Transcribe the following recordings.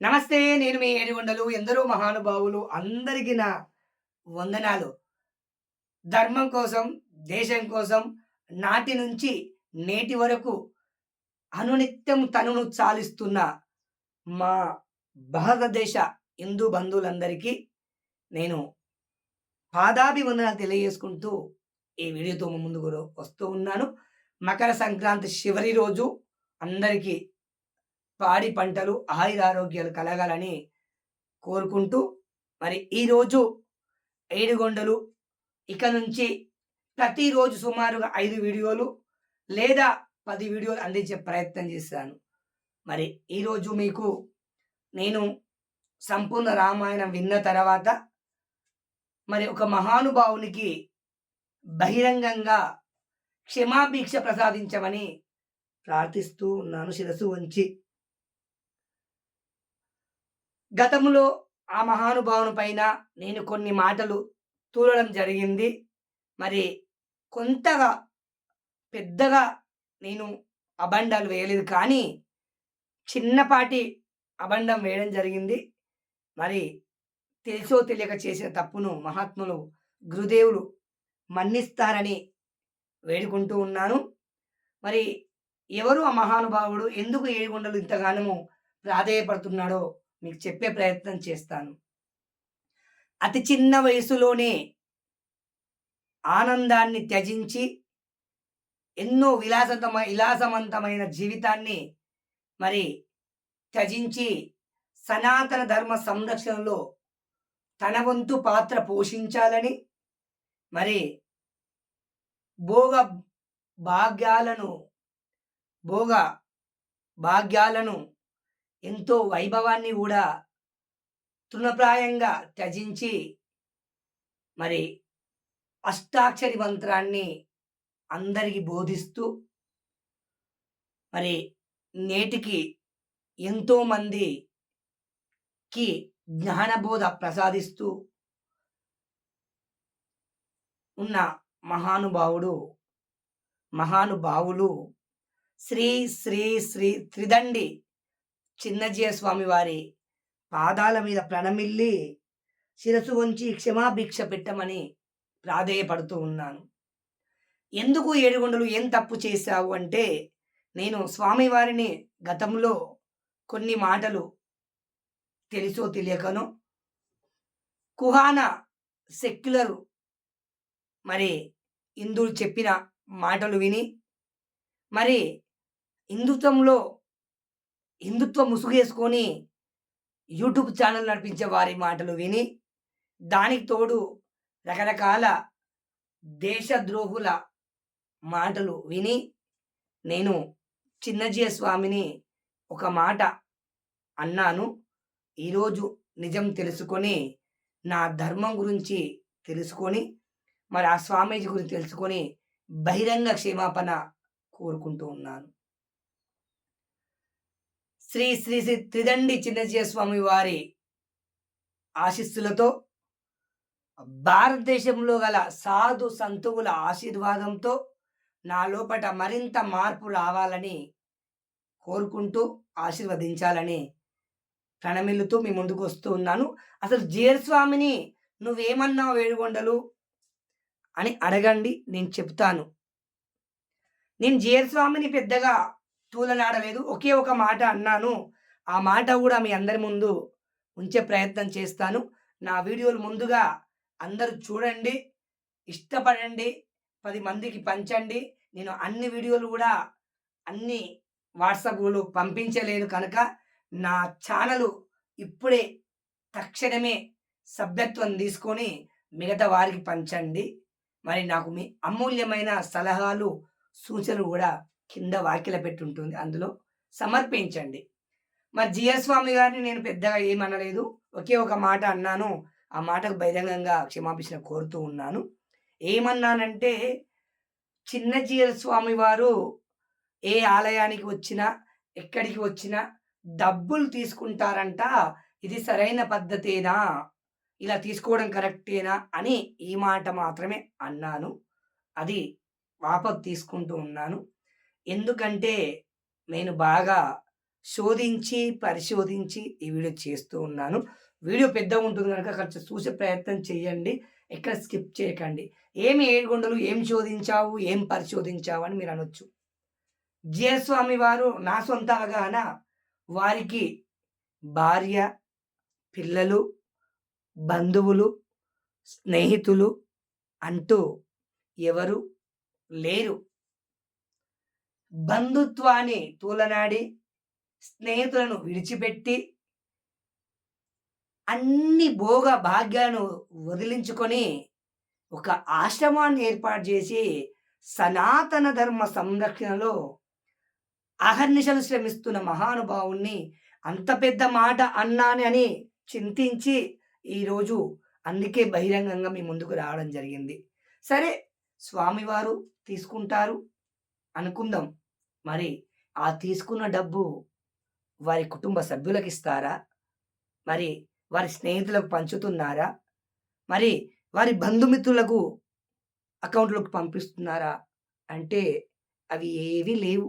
నమస్తే నేను మీ ఏడుగొండలు ఎందరో మహానుభావులు అందరికీ నా వందనాలు. ధర్మం కోసం దేశం కోసం నాటి నుంచి నేటి వరకు అనునిత్యం తనును చాలిస్తున్న మా భారతదేశ హిందూ బంధువులందరికీ నేను పాదాభివందనాలు తెలియజేసుకుంటూ ఈ వీడియోతో మీ ముందుకు వస్తూ ఉన్నాను. మకర సంక్రాంతి చివరి రోజు అందరికీ పాడి పంటలు ఆయురారోగ్యాలు కలగాలని కోరుకుంటూ మరి ఈరోజు ఏడుగొండలు ఇక నుంచి ప్రతిరోజు సుమారుగా ఐదు వీడియోలు లేదా పది వీడియోలు అందించే ప్రయత్నం చేశాను మరి ఈరోజు మీకు నేను సంపూర్ణ రామాయణం విన్న తర్వాత మరి ఒక మహానుభావునికి బహిరంగంగా క్షమాభిక్ష ప్రసాదించమని ప్రార్థిస్తూ ఉన్నాను. శిరస్సు వంచి గతంలో ఆ మహానుభావుని పైన నేను కొన్ని మాటలు తూలడం జరిగింది. మరి కొంతగా పెద్దగా నేను అబండాలు వేయలేదు. కానీ చిన్నపాటి అబండం వేయడం జరిగింది. మరి తెలుసో తెలియక చేసిన తప్పును మహాత్ములు గురుదేవులు మన్నిస్తారని వేడుకుంటూ ఉన్నాను. మరి ఎవరు ఆ మహానుభావుడు? ఎందుకు ఏడుగుండలు ఇంతగానము ప్రాధేయపడుతున్నాడో మీకు చెప్పే ప్రయత్నం చేస్తాను. అతి చిన్న వయసులోనే ఆనందాన్ని త్యజించి ఎన్నో విలాసతమ విలాసవంతమైన జీవితాన్ని మరి త్యజించి సనాతన ధర్మ సంరక్షణలో తన వంతు పాత్ర పోషించాలని మరి భోగ భాగ్యాలను భోగ భాగ్యాలను ఎంతో వైభవాన్ని కూడా తృణప్రాయంగా త్యజించి మరి అష్టాక్షరి మంత్రాన్ని అందరికి బోధిస్తూ మరి నేటికి ఎంతోమందికి జ్ఞానబోధ ప్రసాదిస్తూ ఉన్న మహానుభావుడు మహానుభావులు శ్రీ శ్రీ శ్రీ త్రిదండి చిన్నజీయ స్వామివారి పాదాల మీద ప్రణమిల్లి శిరసు వంచి క్షమాభిక్ష పెట్టమని ప్రాధేయపడుతూ ఉన్నాను. ఎందుకు ఏడుగొండలు ఏం తప్పు చేశావు అంటే నేను స్వామివారిని గతంలో కొన్ని మాటలు తెలుసో తెలియకను కుహాన సెక్యులర్ మరి హిందువులు చెప్పిన మాటలు విని మరి హిందుత్వంలో హిందుత్వ ముసుగేసుకొని యూట్యూబ్ ఛానల్ నడిపించే వారి మాటలు విని దానికి తోడు రకరకాల దేశద్రోహుల మాటలు విని నేను చిన్నజీయ స్వామిని ఒక మాట అన్నాను. ఈరోజు నిజం తెలుసుకొని నా ధర్మం గురించి తెలుసుకొని మరి ఆ స్వామీజీ గురించి తెలుసుకొని బహిరంగ క్షమాపణ కోరుకుంటూ ఉన్నాను. శ్రీ శ్రీ శ్రీ త్రిదండి చిన్నజీయ స్వామి వారి ఆశీస్సులతో భారతదేశంలో గల సాధు సంతువుల ఆశీర్వాదంతో నా లోపట మరింత మార్పు రావాలని కోరుకుంటూ ఆశీర్వదించాలని ప్రణమిల్లుతూ మీ ముందుకు వస్తూ ఉన్నాను. అసలు జీర్ స్వామిని నువ్వేమన్నావు వేడుగొండలు అని అడగండి నేను చెప్తాను. నేను జీర్ స్వామిని పెద్దగా తూలనాడలేదు ఒకే ఒక మాట అన్నాను. ఆ మాట కూడా మీ అందరి ముందు ఉంచే ప్రయత్నం చేస్తాను. నా వీడియోలు ముందుగా అందరూ చూడండి ఇష్టపడండి పది మందికి పంచండి. నేను అన్ని వీడియోలు కూడా అన్ని వాట్సాప్లు పంపించలేను కనుక నా ఛానల్ ఇప్పుడే తక్షణమే సభ్యత్వం తీసుకొని మిగతా వారికి పంచండి. మరి నాకు మీ అమూల్యమైన సలహాలు సూచనలు కూడా కింద వాకిల పెట్టి ఉంటుంది అందులో సమర్పించండి. మరి జిఎస్ స్వామి గారిని నేను పెద్దగా ఏమనలేదు. ఒకే ఒక మాట అన్నాను. ఆ మాటకు బహిరంగంగా క్షమాపించిన కోరుతూ ఉన్నాను. ఏమన్నానంటే చిన్న జీయస్వామి స్వామి వారు ఏ ఆలయానికి వచ్చినా ఎక్కడికి వచ్చినా డబ్బులు తీసుకుంటారంట. ఇది సరైన పద్ధతేనా? ఇలా తీసుకోవడం కరెక్టేనా? అని ఈ మాట మాత్రమే అన్నాను. అది వాపకు తీసుకుంటూ ఉన్నాను. ఎందుకంటే నేను బాగా శోధించి పరిశోధించి ఈ వీడియో చేస్తూ ఉన్నాను. వీడియో పెద్దగా ఉంటుంది కనుక కొంచెం చూసే ప్రయత్నం చేయండి. ఎక్కడ స్కిప్ చేయకండి. ఏమి ఏడుగొండలు ఏం శోధించావు ఏం పరిశోధించావు అని మీరు అనొచ్చు. జయస్వామి వారు నా సొంత అవగాహన వారికి భార్య పిల్లలు బంధువులు స్నేహితులు అంటూ ఎవరు లేరు. బంధుత్వాన్ని తూలనాడి స్నేహితులను విడిచిపెట్టి అన్ని భోగ భాగ్యాలను వదిలించుకొని ఒక ఆశ్రమాన్ని ఏర్పాటు చేసి సనాతన ధర్మ సంరక్షణలో అహర్నిశలు శ్రమిస్తున్న మహానుభావుణ్ణి అంత పెద్ద మాట అన్నాని అని చింతించి ఈరోజు అందుకే బహిరంగంగా మీ ముందుకు రావడం జరిగింది. సరే స్వామివారు తీసుకుంటారు అనుకుందాం. మరి ఆ తీసుకున్న డబ్బు వారి కుటుంబ సభ్యులకు ఇస్తారా మరి వారి స్నేహితులకు పంచుతున్నారా? మరి వారి బంధుమిత్రులకు అకౌంట్లోకి పంపిస్తున్నారా? అంటే అవి ఏవీ లేవు.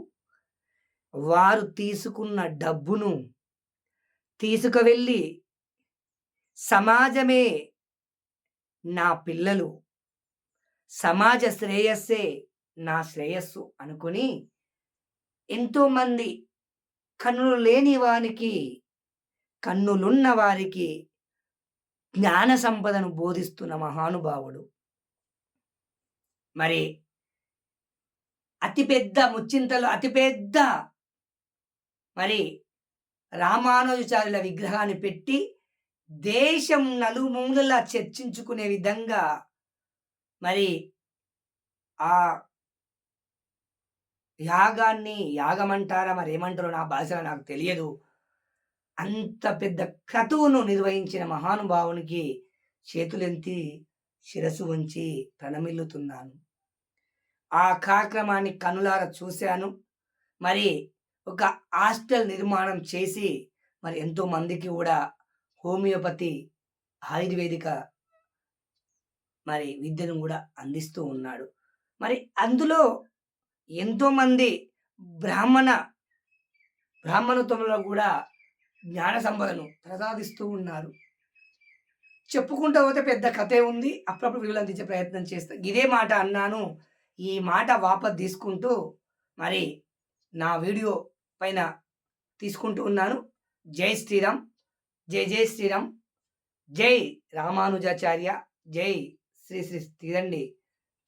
వారు తీసుకున్న డబ్బును తీసుకువెళ్ళి సమాజమే నా పిల్లలు సమాజ శ్రేయస్సే నా శ్రేయస్సు అనుకుని ఎంతోమంది కన్నులు లేని వారికి కన్నులున్న వారికి జ్ఞాన సంపదను బోధిస్తున్న మహానుభావుడు. మరి అతిపెద్ద ముచ్చింతలు అతిపెద్ద మరి రామానుజాచార్యుల విగ్రహాన్ని పెట్టి దేశం నలుమూలలా చర్చించుకునే విధంగా మరి ఆ యాగాన్ని యాగమంటారా? మరి ఏమంటారో నా భాషలో నాకు తెలియదు. అంత పెద్ద క్రతువును నిర్వహించిన మహానుభావునికి చేతులెంతి శిరసు ఉంచి ప్రణమిల్లుతున్నాను. ఆ కార్యక్రమాన్ని కనులార చూశాను. మరి ఒక హాస్టల్ నిర్మాణం చేసి మరి ఎంతో మందికి కూడా హోమియోపతి ఆయుర్వేదిక మరి విద్యను కూడా అందిస్తూ ఉన్నాడు. మరి అందులో ఎంతోమంది బ్రాహ్మణ బ్రాహ్మణత్వంలో కూడా జ్ఞాన సంపదను ప్రసాదిస్తూ ఉన్నారు. చెప్పుకుంటూ పోతే పెద్ద కథే ఉంది. అప్పుడప్పుడు వీళ్ళు అందించే ప్రయత్నం చేస్తా. ఇదే మాట అన్నాను. ఈ మాట వాపస్ తీసుకుంటూ మరి నా వీడియో పైన తీసుకుంటూ ఉన్నాను. జై శ్రీరామ్. జై జై శ్రీరామ్. జై రామానుజాచార్య. జై శ్రీ శ్రీ తీరండి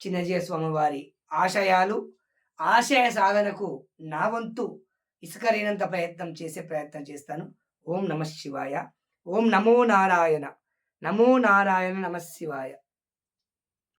చిన్నజయ స్వామి వారి ఆశయాలు. ఆశయ సాధనకు నా వంతు ఇసుకరైనంత ప్రయత్నం చేసే ప్రయత్నం చేస్తాను. ఓం నమ శివాయ. ఓం నమో నారాయణ. నమో నారాయణ నమ శివాయ.